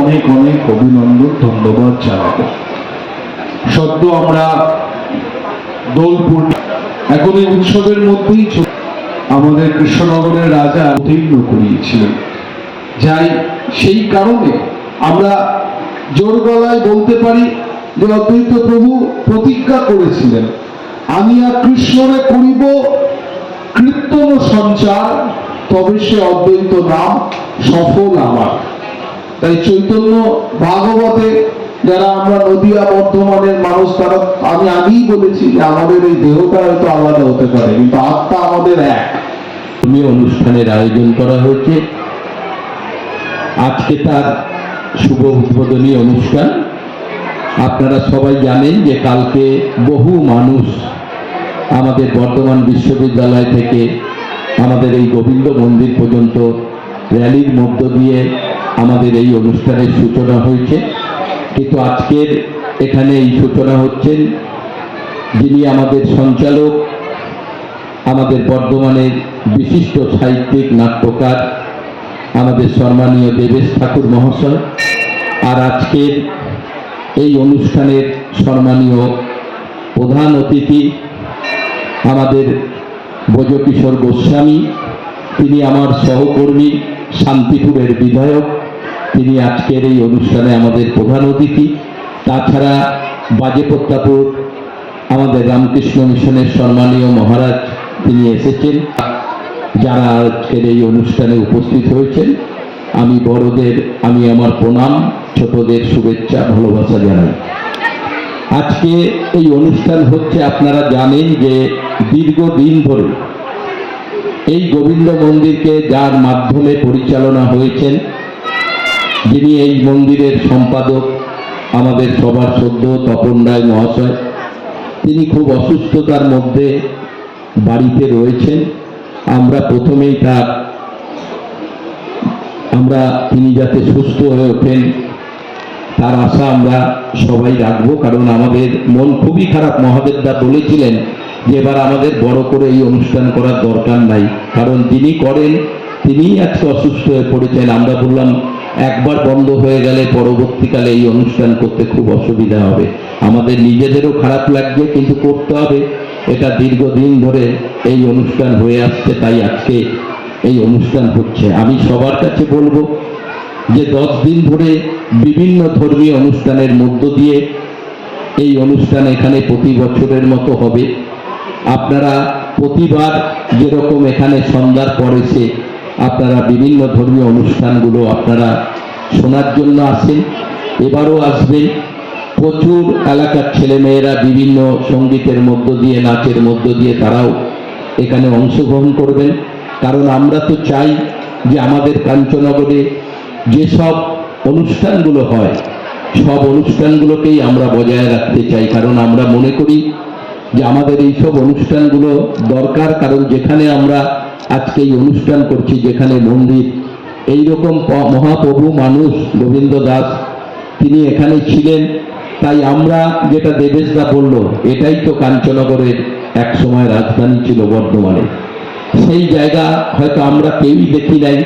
অনেক অনেক অভিনন্দন, ধন্যবাদ জানাব। সদ্য আমরা দোল পূর্ণিমা এখন এই উৎসবের মধ্যেই আমাদের কৃষ্ণনগরের রাজা উত্তীর্ণ করিয়েছিলেন। যাই, সেই কারণে আমরা জোর গলায় বলতে পারি যে অদ্বৈত প্রভু প্রতিজ্ঞা করেছিলেন, আমি আর কৃষ্ণরে করিব কীর্তন সঞ্চার তবে সে অদ্বৈত নাম সফল আমার। তাই চৈতন্য ভাগবতে যারা আমরা নদিয়া বর্ধমানের মানুষ, তারা আমি আগেই বলেছি যে আমাদের এই দেহটা হয়তো আলাদা হতে পারে, কিন্তু আত্মা আমাদের এক। ধর্মীয় অনুষ্ঠানের আয়োজন করা হয়েছে। আজকে তার শুভ উদ্বোধনী অনুষ্ঠান। আপনারা সবাই জানেন যে কালকে বহু মানুষ আমাদের বর্ধমান বিশ্ববিদ্যালয় থেকে আমাদের এই গোবিন্দ মন্দির পর্যন্ত র্যালির মধ্য দিয়ে আমাদের এই অনুষ্ঠানের সূচনা হয়েছে। কিন্তু আজকের এখানে এই সূচনা হচ্ছেন যিনি আমাদের সঞ্চালক, আমাদের বর্ধমানের বিশিষ্ট সাহিত্যিক, নাট্যকার, আমাদের সম্মানীয় দেবেশ ঠাকুর মহাশয়। আর আজকের এই অনুষ্ঠানের সম্মানীয় প্রধান অতিথি আমাদের ব্রজকিশোর গোস্বামী, তিনি আমার সহকর্মী, শান্তিপুরের বিধায়ক। তিনি আজকের এই অনুষ্ঠানে আমাদের প্রধান অতিথি। তাছাড়া বাজেপ্রতাপুর আমাদের রামকৃষ্ণ মিশনের সম্মানীয় মহারাজ, তিনি এসেছেন। যারা আজকের এই অনুষ্ঠানে উপস্থিত হয়েছেন, আমি বড়দের, আমি আমার প্রণাম, ছোটদের শুভেচ্ছা, ভালোবাসা জানাই। আজকে এই অনুষ্ঠান হচ্ছে, আপনারা জানেন যে দীর্ঘদিন ধরে এই গোবিন্দ মন্দিরকে যার মাধ্যমে পরিচালনা হয়েছেন, যিনি এই মন্দিরের সম্পাদক, আমাদের সবার সদ্য তপন রায় মহাশয়, তিনি খুব অসুস্থতার মধ্যে বাড়িতে রয়েছেন। আমরা প্রথমেই তার আমরা তিনি যাতে সুস্থ হয়ে ওঠেন, তার আশা আমরা সবাই রাখব, কারণ আমাদের মন খুবই খারাপ। মহাদেবদা বলেছিলেন যে এবার আমাদের বড় করে এই অনুষ্ঠান করার দরকার নাই। কারণ যিনি করেন, তিনিই আজকে অসুস্থ হয়ে পড়েছেন। আমরা বললাম, একবার বন্ধ হয়ে গেলে পরবর্তীকালে এই অনুষ্ঠান করতে খুব অসুবিধা হবে। আমাদের নিজেদেরও খারাপ লাগবে, কিন্তু করতে হবে। এটা দীর্ঘদিন ধরে এই অনুষ্ঠান হয়ে আসছে, তাই আজকে এই অনুষ্ঠান হচ্ছে। আমি সবার কাছে বলব যে দশ দিন ধরে বিভিন্ন ধর্মীয় অনুষ্ঠানের মধ্য দিয়ে এই অনুষ্ঠান এখানে প্রতি বছরের মতো হবে। আপনারা প্রতিবার যেরকম এখানে সন্ধ্যার সে আপনারা বিভিন্ন ধর্মীয় অনুষ্ঠানগুলো আপনারা শোনার জন্য আসেন, এবারও আসবেন। প্রচুর এলাকার ছেলেমেয়েরা বিভিন্ন সঙ্গীতের মধ্য দিয়ে, নাচের মধ্য দিয়ে তারাও এখানে অংশগ্রহণ করবেন। কারণ আমরা তো চাই যে আমাদের কাঞ্চনগরে যেসব অনুষ্ঠানগুলো হয়, সব অনুষ্ঠানগুলোকেই আমরা বজায় রাখতে চাই। কারণ আমরা মনে করি যে আমাদের এইসব অনুষ্ঠানগুলো দরকার, কারণ যেখানে আমরা আজকে এই অনুষ্ঠান করছি, যেখানে মন্দির, এইরকম মহাপ্রভু মানুষ গোবিন্দ দাস, তিনি এখানে ছিলেন। তাই আমরা যেটা দেবেশদা বলল, এটাই তো কাঞ্চনগরের এক সময় রাজধানী ছিল বর্ধমানে। সেই জায়গা হয়তো আমরা কেউই দেখি নাই।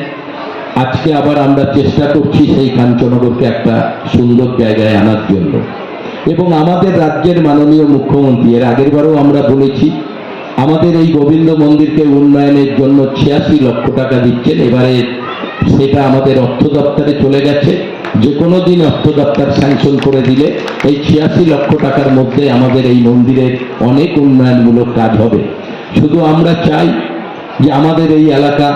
আজকে আবার আমরা চেষ্টা করছি সেই কাঞ্চনগরকে একটা সুন্দর জায়গায় আনার জন্য। এবং আমাদের রাজ্যের মাননীয় মুখ্যমন্ত্রী, এর আগের বারও আমরা বলেছি, আমাদের এই গোবিন্দ মন্দিরকে উন্নয়নের জন্য ছিয়াশি লক্ষ টাকা দিচ্ছেন। এবারে সেটা আমাদের অর্থ দপ্তরে চলে গেছে। যে কোনো দিন অর্থ দপ্তর স্যাংশন করে দিলে এই ছিয়াশি লক্ষ টাকার মধ্যে আমাদের এই মন্দিরের অনেক উন্নয়নমূলক কাজ হবে। শুধু আমরা চাই যে আমাদের এই এলাকা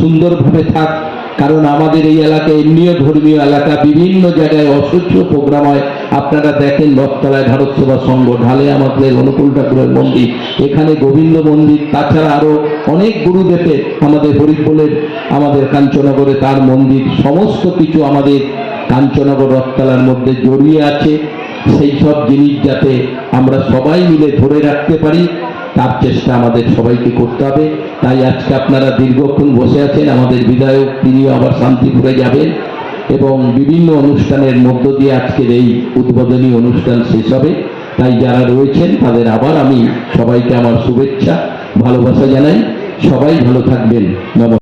সুন্দরভাবে থাক কারণ আমাদের এই এলাকা এমনিও ধর্মীয় এলাকা, বিভিন্ন জায়গায় অসহ্য প্রোগ্রাম হয়। আপনারা দেখেন বটতলায় ভারত সেবা সংঘ, ঢালে আমাদের অনুকূল ঠাকুরের মন্দির, এখানে গোবিন্দ মন্দির, তাছাড়া আরও অনেক গুরুদেবের আমাদের হরিফলের, আমাদের কাঞ্চনগরে তার মন্দির, সমস্ত কিছু আমাদের কাঞ্চনগর রথতলার মধ্যে জড়িয়ে আছে। সেই সব জিনিস যাতে আমরা সবাই মিলে ধরে রাখতে পারি। তার চেষ্টা আমাদের সবাইকে করতে হবে। তাই আজকে আপনারা দীর্ঘক্ষণ বসে আছেন, আমাদের বিধায়ক তিনিও আবার শান্তিপুরে যাবেন এবং বিভিন্ন অনুষ্ঠানের মধ্য দিয়ে আজকের এই উদ্বোধনী অনুষ্ঠান শেষ হবে। তাই যারা রয়েছেন, তাদের আবার আমি সবাইকে আমার শুভেচ্ছা, ভালোবাসা জানাই। সবাই ভালো থাকবেন। নমস্কার।